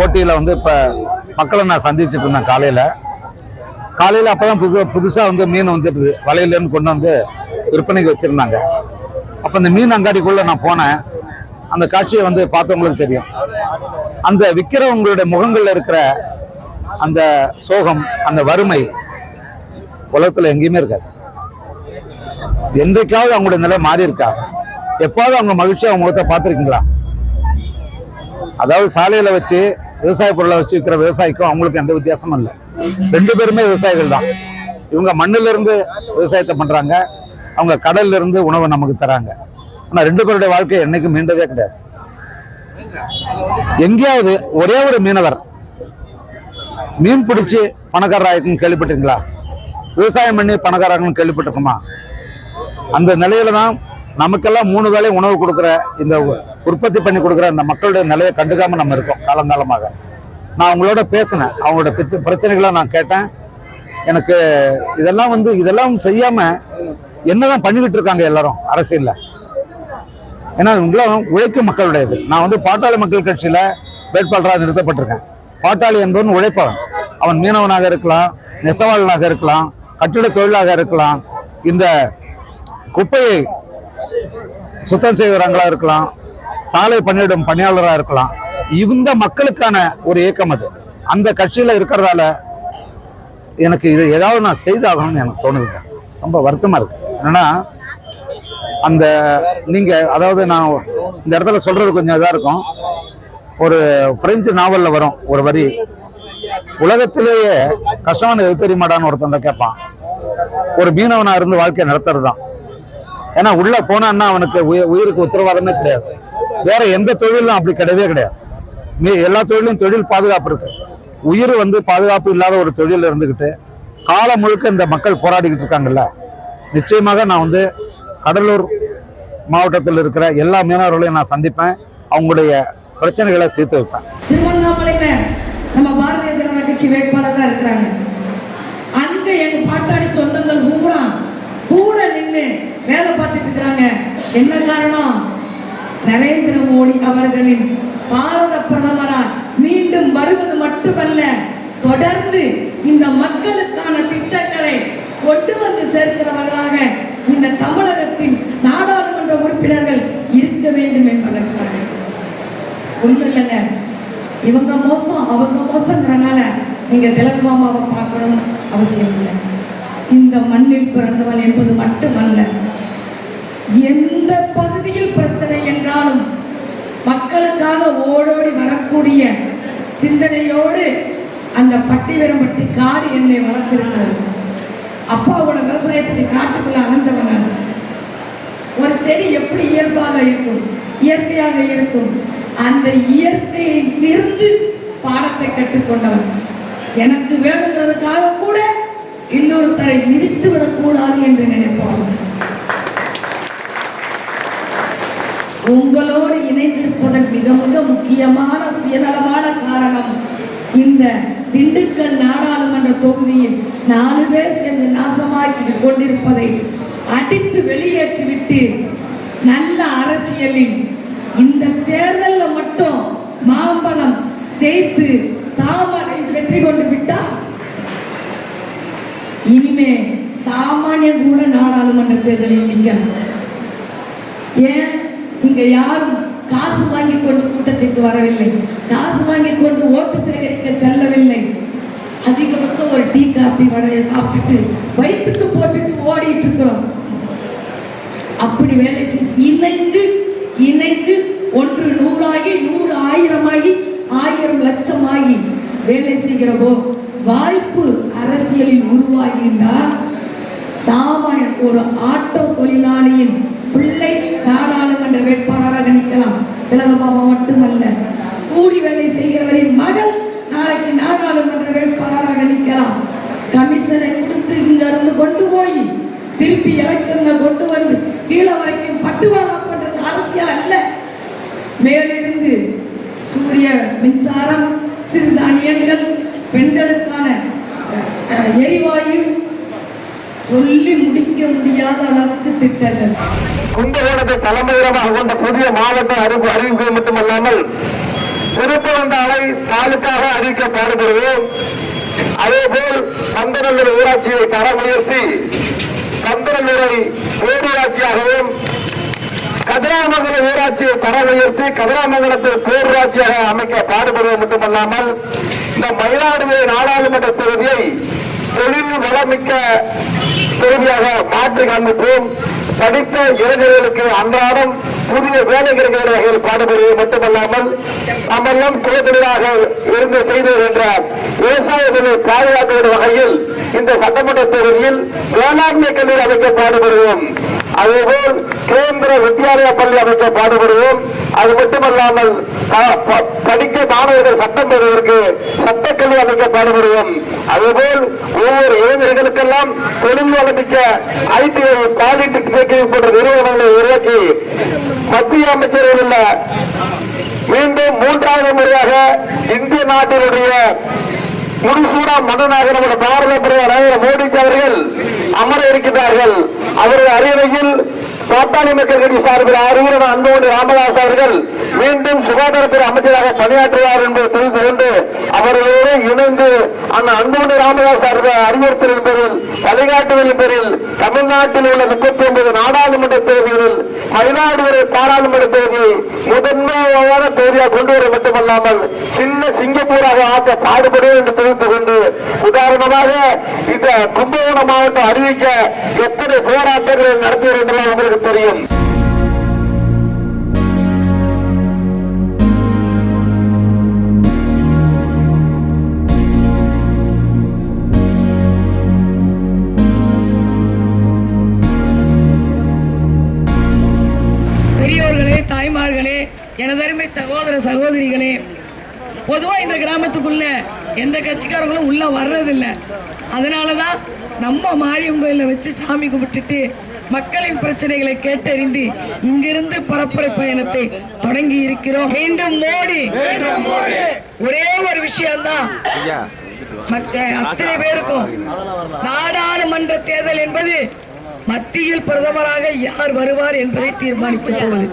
ஓட்டியில் வந்து இப்போ மக்களை நான் சந்திச்சுட்டு இருந்தேன் காலையில். காலையில் அப்போ தான் புது புதுசாக வந்து மீன் வந்துடுது வலையிலேருந்து கொண்டு வந்து விற்பனைக்கு வச்சுருந்தாங்க. அப்போ இந்த மீன் அங்காடிக்குள்ளே நான் போனேன். அந்த காட்சியை வந்து பார்த்தவங்களுக்கு தெரியும். அந்த விற்கிறவங்களுடைய முகங்கள்ல இருக்கிற அந்த சோகம் அந்த வறுமை உலகத்தில் எங்கேயுமே இருக்காது. என்றைக்காவது அவங்களுடைய நிலை மாறி இருக்கா எப்பாவது அவங்க மகிழ்ச்சியாக அவங்க முகத்தை பார்த்துருக்கீங்களா? அதாவது சாலையில வச்சு விவசாய பொருளை வச்சு விற்கிற விவசாயிக்கும் அவங்களுக்கு எந்த வித்தியாசமும் இல்லை. ரெண்டு பேருமே விவசாயிகள் தான். இவங்க மண்ணுல இருந்து விவசாயத்தை பண்றாங்க. அவங்க கடல்ல இருந்து உணவை நமக்கு தராங்க. ஆனா ரெண்டு பேருடைய வாழ்க்கை என்னைக்கும் மீண்டதே கிடையாது. எங்கேயாவது ஒரே ஒரு மீனவர் மீன் பிடிச்சி பணக்காரராயிருக்குன்னு கேள்விப்பட்டீங்களா விவசாயம் பண்ணி பணக்காரங்கன்னு கேள்விப்பட்டிருக்குமா? அந்த நிலையில தான் நமக்கெல்லாம் மூணு வேலை உணவு கொடுக்குற இந்த உற்பத்தி பண்ணி கொடுக்குற அந்த மக்களுடைய நிலையை கண்டுக்காம நம்ம இருக்கோம் காலங்காலமாக. நான் அவங்களோட பேசினேன். அவங்களோட பிரச்சனைகளை நான் கேட்டேன். எனக்கு இதெல்லாம் வந்து இதெல்லாம் செய்யாம என்னதான் பண்ணிக்கிட்டு இருக்காங்க எல்லாரும் அரசியல்ல. ஏன்னா இவங்களாம் உழைக்கும் மக்களுடையது. நான் வந்து பாட்டாளி மக்கள் கட்சியில வேட்பாளராக நிறுத்தப்பட்டிருக்கேன். பாட்டாளி என்பவன் உழைப்பவன். அவன் மீனவனாக இருக்கலாம் நெசவாளனாக இருக்கலாம் கட்டிட தொழிலாக இருக்கலாம் இந்த குப்பையை சுத்தம் செய்வரங்களா இருக்கலாம் சாலை பணியிடும் பணியாளராக இருக்கலாம். இந்த மக்களுக்கான ஒரு இயக்கம் அது. அந்த கட்சியில் இருக்கிறதால எனக்கு இது ஏதாவது நான் செய்தாகணும்னு எனக்கு தோணுதுங்க. ரொம்ப வருத்தமாக இருக்கு. என்னன்னா அந்த நீங்கள் அதாவது நான் இந்த இடத்துல சொல்கிறது கொஞ்சம் இதாக இருக்கும். ஒரு பிரெஞ்சு நாவலில் வரும் ஒரு வரி உலகத்திலேயே கஷ்டமான எது தெரியுமாடான்னு ஒருத்தன் கேட்பான். ஒரு மீனவனாக இருந்து வாழ்க்கையை நடத்துறது தான் ஏன்னா உள்ளே போனான்னா அவனுக்கு உயிருக்கு உத்தரவாதமே கிடையாது. வேற எந்த தொழிலும் அப்படி கிடையவே கிடையாது. நீ எல்லா தொழிலும் தொழில் பாதுகாப்பு இருக்கு. உயிர் வந்து பாதுகாப்பு இல்லாத ஒரு தொழில் இருந்துக்கிட்டு காலம் முழுக்க இந்த மக்கள் போராடிக்கிட்டு இருக்காங்கல்ல. நிச்சயமாக நான் வந்து கடலூர் மாவட்டத்தில் இருக்கிற எல்லா மீனவர்களையும் நான் சந்திப்பேன். அவங்களுடைய பிரச்சனைகளை தீர்த்து வைப்பேன். திருவண்ணாமலையில நம்ம பாரதிய ஜனதா கட்சி வேட்பாளர் தான் இருக்கிறாங்க. அங்க எங்க பாட்டாளி சொந்தங்கள் பூரா கூட நின்று வேலை பார்த்துட்டு இருக்கிறாங்க. என்ன காரணம்? நரேந்திர மோடி அவர்களின் பாரத பிரதமராக மீண்டும் வருவது மட்டுமல்ல தொடர்ந்து இந்த மக்களுக்கான திட்டங்களை கொண்டு வந்து சேர்க்கிறவர்களாக இந்த தமிழகத்தின் நாடாளுமன்ற உறுப்பினர்கள் இருக்க வேண்டும் என்பதற்காக. ஒன்றும் இல்லைங்க இவங்க மோசம் அவங்க மோசங்கிறனால நீங்க திலக மாமாவை பார்க்கணும்னு அவசியம் இல்லை. இந்த மண்ணில் பிறந்தவன் என்பது மட்டுமல்ல எந்த பகுதியில் பிரச்சனை என்றாலும் மக்களுக்காக ஓடோடி வரக்கூடிய சிந்தனையோடு அந்த பட்டிவரம்பட்டி காடு என்னை வளர்த்திருக்கிறது. அப்பாவோட விவசாயத்துக்கு காட்டுக்குள்ள அலைஞ்சவங்க. ஒரு செடி எப்படி இயல்பாக இருக்கும் இயற்கையாக இருக்கும் அந்த இயற்கையில் இருந்து பாடத்தை கற்றுக்கொண்டவர் எனக்கு வேணுங்கிறதுக்காக கூட இன்னொருத்தரை மிதித்து விடக்கூடாது என்று நினைப்பாங்க உங்களோடு இணைந்திருப்பதன் மிக மிக முக்கியமான சுயநலமான காரணம் இந்த திண்டுக்கல் நாடாளுமன்ற தொகுதியில் நாலு பேர் சேர்ந்து நாசமாக்கி கொண்டிருப்பதை அடித்து வெளியேற்றிவிட்டு நல்ல அரசியலில் இந்த தேர்தலில் மட்டும் மாம்பழம் ஜெயித்து தாமரை வெற்றி கொண்டு விட்டால் இனிமே சாமானியன் கூட நாடாளுமன்ற தேர்தலில் நிற்கிறார் ஏன்? இங்க யாரும் காசு வாங்கி கொண்டு கூட்டத்திற்கு வரவில்லை. காசு வாங்கி கொண்டு ஓட்டு சேகரிக்க செல்லவில்லை. அதிகபட்சம் ஒரு டீ காபி வடையை சாப்பிட்டுட்டு வயிற்றுக்கு போட்டுட்டு ஓடிட்டு இருக்கிறோம். அப்படி வேலை இணைந்து இணைந்து ஒன்று நூறாகி நூறு ஆயிரமாகி ஆயிரம் லட்சமாகி வேலை செய்கிறவோ வாய்ப்பு அரசியலில் உருவாகின்றால் சாமானிய ஒரு ஆட்டோ தொழிலாளியின் பிள்ளை நிற்கலாம் திலகபாபா மட்டுமல்ல. கூடி வேலை செய்கிறவரின் மகள் நாளைக்கு நாடாளுமன்ற வேட்பாளராக நிற்கலாம். கமிஷனை கொடுத்து இங்க இருந்து கொண்டு போய் திருப்பி எலெக்ஷன்ல கொண்டு வந்து கீழே வரைக்கும் பட்டுவாங்க பண்றது அரசியல் அல்ல. மேலிருந்து சூரிய மின்சாரம் சிறுதானியங்கள் பெண்களுக்கான எரிவாயு சொல்லி முடிக்க முடியாத அளவுக்கு திட்டங்கள். கும்பகோணத்தை தலைமையிடமாக கொண்ட புதிய மாவட்ட அறிவு அறிவிப்பு மட்டுமல்லாமல் சுருப்பவந்தாலை தாலுக்காக அறிவிக்க பாடுபடுவோம் அதேபோல் பந்தநல்லூர் ஊராட்சியை தர உயர்த்தி பந்தநல்லூரை பேரூராட்சியாகவும் கதிராமங்கலம் ஊராட்சியை தர உயர்த்தி கதிராமங்கலத்தில் பேரூராட்சியாக அமைக்க பாடுபடுவது மட்டுமல்லாமல் இந்த மயிலாடுதுறை நாடாளுமன்ற தொகுதியை தொழில் வளமிக்க தொகுதியாக மாற்றி காண்பிப்போம். படித்த இளைஞர்களுக்கு அன்றாடம் புதிய வேலை கிடைக்கிற வகையில் பாடுபடுவது மட்டுமல்லாமல் நம்மெல்லாம் குலத்தொழிலாக இருந்து செய்தது என்ற விவசாயத்தை பாதுகாக்கிற வகையில் இந்த சட்டமன்ற தொகுதியில் வேளாண்மை கல்லூரி அமைக்க பாடுபடுவோம். அதேபோல் கேந்திர வித்யாலயா பள்ளி அமைக்க பாடுபடுவோம். அது மட்டுமல்லாமல் படிக்க மாணவர்கள் சட்டம் பெறுவதற்கு சட்டக்கல்வி அமைக்க பாடுபடுவோம். அதுபோல் ஒவ்வொரு இளைஞர்களுக்கெல்லாம் தொழில் வளமிக்க ஐடிஐ பாலிடெக்னிக் போன்ற நிறுவனங்களை உருவாக்கி மத்திய அமைச்சரில் உள்ள மீண்டும் மூன்றாவது முறையாக இந்திய நாட்டினுடைய முடிசூடா மன்னனாக நம்முடைய பாரத பிரதமர் நரேந்திர மோடிஜி அவர்கள் அமர இருக்கிறார்கள் அவரது அறிவையில் சாத்தானி மக்கள் கட்சி சார்பில் ஆரூரன் அன்போடு ராமதாஸ் அவர்கள் மீண்டும் சுகாதாரத்துறை அமைச்சராக பணியாற்றுவார் என்பதை தெரிந்து கொண்டு அவர்களோடு இணைந்து அந்த அன்போடு ராமதாஸ் அவர்கள் அறிவுறுத்தலின் பேரில் வழிகாட்டுதலின் பேரில் தமிழ்நாட்டில் உள்ள முப்பத்தி ஒன்பது நாடாளுமன்ற தேர்தலில் மயிலாடுதுறை பாராளுமன்ற தேர்தலை முதன்மையான தொகுதியாக கொண்டு வர மட்டுமல்லாமல் சின்ன சிங்கப்பூராக ஆக்க பாடுபடுவோம் என்று தெரிவித்துக் கொண்டு உதாரணமாக இந்த கும்பகோணம் மாவட்டம் அறிவிக்க எத்தனை போராட்டங்களை நடத்துகிறோம் என்றெல்லாம் உங்களுக்கு தெரியும். பெரியோர்களே தாய்மார்களே எனதருமை சகோதர சகோதரிகளே பொதுவா இந்த கிராமத்துக்குள்ள எந்த கட்சிக்காரங்களும் உள்ள வர்றதில்லை. அதனாலதான் நம்ம மாரியம் கோயில வச்சு சாமி கும்பிட்டுட்டு மக்களின் பிரச்சனைகளை கேட்டறிந்து இங்கிருந்து பரப்புரை பயணத்தை தொடங்கி இருக்கிறோம் மீண்டும் மோடி. ஒரே ஒரு விஷயம்தான். அத்தனை பேருக்கும் நாடாளுமன்ற தேர்தல் என்பது மத்தியில் பிரதமராக யார் வருவார் என்பதை தீர்மானிக்கப் போவது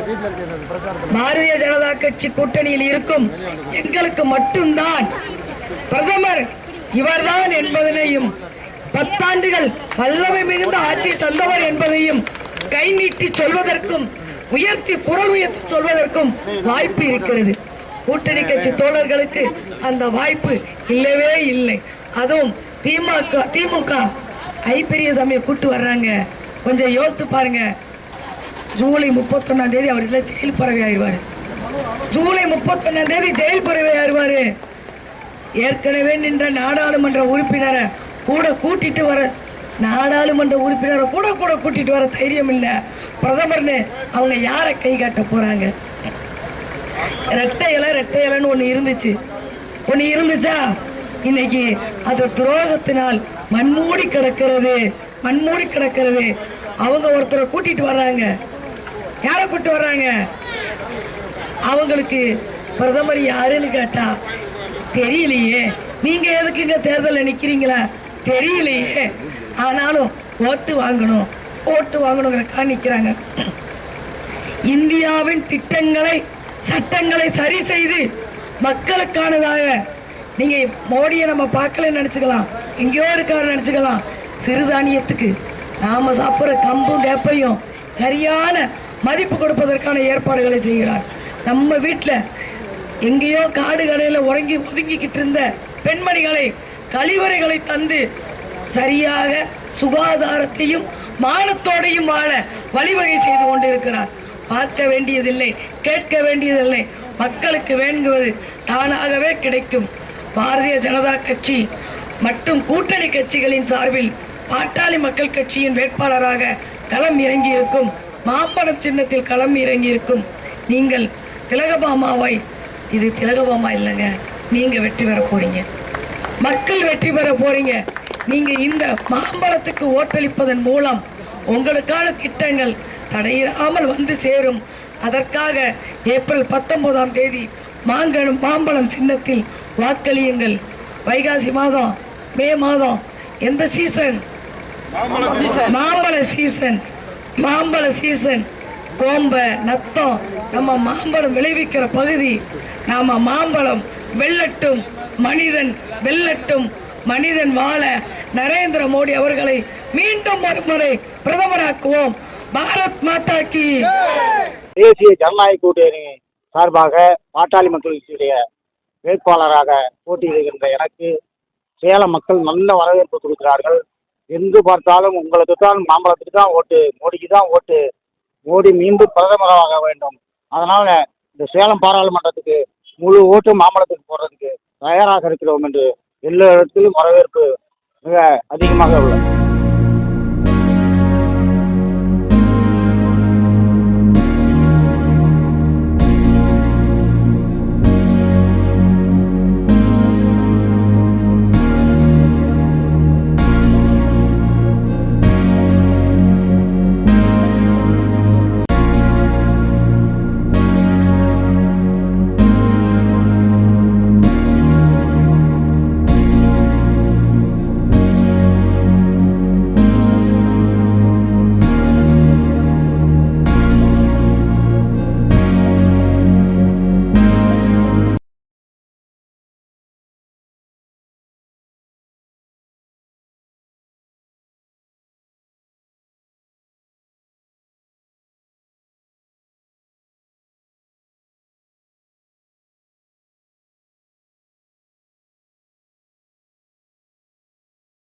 பாரதிய ஜனதா கட்சி கூட்டணியில் இருக்கும் எங்களுக்கு மட்டும்தான். பிரதமர் இவர்தான் என்பதனையும் பத்தாண்டுகள் வல்லமை மிகுந்த ஆட்சி தந்தவர் என்பதையும் கை நீட்டி சொல்வதற்கும் உயர்த்தி புற உயர்த்தி சொல்வதற்கும் வாய்ப்பு இருக்கிறது. கூட்டணி கட்சி தோழர்களுக்கு அந்த வாய்ப்பு இல்லவே இல்லை. அதுவும் திமுக திமுக ஐப்பெரிய சாமியை கூட்டு வர்றாங்க. கொஞ்சம் யோசித்து பாருங்க. ஜூலை முப்பத்தொன்னாம் தேதி அவர் இல்லை ஜெயில் பறவை ஆயிடுவார். ஜூலை முப்பத்தொன்னாம் தேதி ஜெயில் பறவை ஆயிடுவார். ஏற்கனவே நின்ற நாடாளுமன்ற உறுப்பினரை கூட கூட்டிட்டு வர நாடாளுமன்ற உறுப்பினரை கூட கூட கூட்டிட்டு வர தைரியம் இல்லை. பிரதமர்னு அவங்க யாரை கை காட்ட போறாங்க? ரெட்டை இலை ரெட்டை இலைன்னு ஒன்று இருந்துச்சு. ஒன்று இருந்துச்சா? இன்னைக்கு அது துரோகத்தினால் மண்மூடி கிடக்கிறது மண்மூடி கிடக்கிறது. அவங்க ஒருத்தரை கூட்டிட்டு வர்றாங்க. யாரை கூட்டிட்டு வர்றாங்க? அவங்களுக்கு பிரதமர் யாருன்னு கேட்டா தெரியலையே. நீங்க எதுக்கு இங்க தேர்தலில் நிக்கிறீங்களா? தெரியலையே. ஆனாலும் ஓட்டு வாங்கணும் ஓட்டு வாங்கணுங்கிறக்கா நிற்கிறாங்க இந்தியாவின் திட்டங்களை சட்டங்களை சரி செய்து மக்களுக்கானதாக நீங்க மோடியை நம்ம பார்க்கல நினைச்சுக்கலாம். எங்கேயோ இருக்காரு நினைச்சுக்கலாம். சிறுதானியத்துக்கு நாம சாப்பிட்ற கம்பும் வேப்பையும் சரியான மதிப்பு கொடுப்பதற்கான ஏற்பாடுகளை செய்கிறார். நம்ம வீட்டில் எங்கேயோ காடு கடையில் உறங்கி ஒதுங்கிக்கிட்டு இருந்த பெண்மணிகளை கழிவறைகளை தந்து சரியாக சுகாதாரத்தையும் மானத்தோடையும் வாழ வழிவகை செய்து கொண்டிருக்கிறார். பார்க்க வேண்டியதில்லை கேட்க வேண்டியதில்லை. மக்களுக்கு வேண்டுவது தானாகவே கிடைக்கும். பாரதிய ஜனதா கட்சி மற்றும் கூட்டணி கட்சிகளின் சார்பில் பாட்டாளி மக்கள் கட்சியின் வேட்பாளராக களம் இறங்கியிருக்கும். மாப்பணம் சின்னத்தில் களம் இறங்கியிருக்கும். நீங்கள் திலகபாமாவை இது திலகபாமா இல்லைங்க நீங்கள் வெற்றி பெற போறீங்க. மக்கள் வெற்றி பெற போறீங்க. நீங்க இந்த மாம்பழத்துக்கு ஓட்டளிப்பதன் மூலம் உங்களுக்கான திட்டங்கள் தடையில்லாமல் வந்து சேரும். அதற்காக ஏப்ரல் பத்தொன்பதாம் தேதி மாங்கழும் மாம்பழம் சின்னத்தில் வாக்களியுங்கள். வைகாசி மாதம் மே மாதம் எந்த சீசன் மாம்பழ சீசன் மாம்பழ சீசன் கோம்ப நத்தம் நம்ம மாம்பழம் விளைவிக்கிற பகுதி நாம மாம்பழம் வெல்லட்டும். மனிதன் வெல்லட்டும் மனிதன் வாழ நரேந்திர மோடி அவர்களை மீண்டும் மறுமுறை பிரதமராக்குவோம். பாரத் மாதா கி. தேசிய ஜனநாயக கூட்டணி சார்பாக பாட்டாளி மக்கள் கட்சியுடைய வேட்பாளராக போட்டியிடுகின்ற எனக்கு சேலம் மக்கள் நல்ல வரவேற்பு கொடுக்கிறார்கள். எங்கு பார்த்தாலும் உங்களுக்கு தான் மாம்பழத்துக்கு தான் ஓட்டு மோடிக்கு தான் ஓட்டு. மோடி மீண்டும் பிரதமராக வேண்டும். அதனால இந்த சேலம் பாராளுமன்றத்துக்கு முழு ஓட்டு மாம்பழத்துக்கு போடுறதுக்கு தயாராக இருக்கிறோம் என்று எல்லா இடத்திலும் வரவேற்பு மிக அதிகமாக உள்ளது.